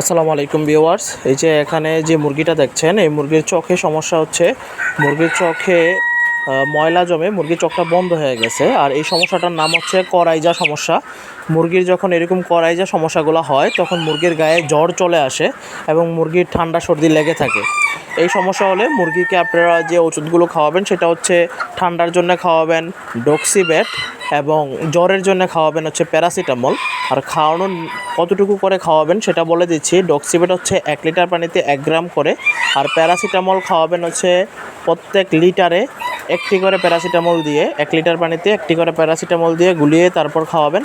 আসসালামু আলাইকুম ভিউয়ার্স। এই যে এখানে যে মুরগিটা দেখছেন, এই মুরগির চোখে সমস্যা হচ্ছে। মুরগির চোখে ময়লা জমে মুরগির চোখটা বন্ধ হয়ে গেছে। আর এই সমস্যাটার নাম হচ্ছে করাইজা সমস্যা। মুরগির যখন এরকম করাইজা সমস্যাগুলো হয়, তখন মুরগির গায়ে জ্বর চলে আসে এবং মুরগির ঠান্ডা সর্দি লেগে থাকে। এই সমস্যা হলে মুরগিকে আপনারা যে ওষুধগুলো খাওয়াবেন, সেটা হচ্ছে ঠান্ডার জন্য খাওয়াবেন ডক্সিবেট এবং জ্বরের জন্য খাওয়াবেন হচ্ছে প্যারাসিটামল। আর খাওয়ানোর কতটুকু করে খাওয়াবেন সেটা বলে দিচ্ছি। ডক্সিবেট হচ্ছে এক লিটার পানিতে এক গ্রাম করে। আর প্যারাসিটামল খাওয়াবেন হচ্ছে প্রত্যেক লিটারে একটি করে প্যারাসিটামল দিয়ে। এক লিটার পানিতে একটি করে প্যারাসিটামল দিয়ে গুলিয়ে তারপর খাওয়াবেন।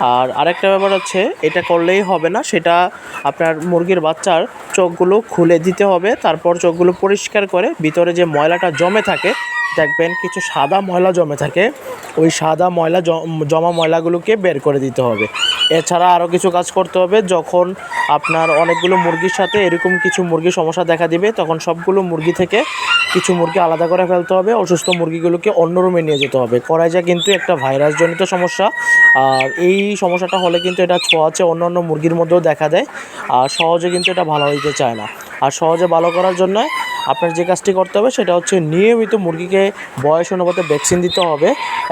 আর আরেকটা ব্যাপার হচ্ছে, এটা করলেই হবে না। সেটা আপনার মুরগির বাচ্চার চোখগুলো খুলে দিতে হবে। তারপর চোখগুলো পরিষ্কার করে ভিতরে যে ময়লাটা জমে থাকে, দেখবেন কিছু সাদা ময়লা জমে থাকে। ওই সাদা ময়লা জমা ময়লাগুলোকে বের করে দিতে হবে। এছাড়া আরও কিছু কাজ করতে হবে, যখন আপনার অনেকগুলো মুরগির সাথে এরকম কিছু মুরগির সমস্যা দেখা দিবে, তখন সবগুলো মুরগি থেকে কিছু মুরগি আলাদা করে ফেলতে হবে, অসুস্থ মুরগিগুলোকে অন্য রুমে নিয়ে যেতে হবে। করাইজা কিন্তু একটা ভাইরাসজনিত সমস্যা। আর এই সমস্যাটা হলে কিন্তু এটা ছোঁয়াচে অন্য অন্য মুরগির মধ্যেও দেখা দেয়। আর সহজে কিন্তু এটা ভালো হইতে চায় না। আর সহজে ভালো করার জন্য আপনার যে কাজটি করতে হবে সেটা হচ্ছে নিয়মিত মুরগিকে বয়স অনুপাতে ভ্যাকসিন দিতে হবে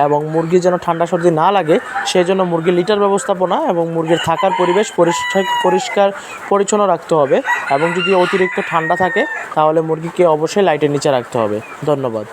এবং মুরগি যেন ঠান্ডা সর্দি না লাগে সেই জন্য মুরগির লিটার ব্যবস্থাপনা এবং মুরগির থাকার পরিবেশ পরিষ্কার পরিষ্কার, পরিচ্ছন্ন রাখতে হবে এবং যদি অতিরিক্ত ঠান্ডা থাকে তাহলে মুরগিকে অবশ্যই লাইটের নিচে রাখতে হবে। ধন্যবাদ।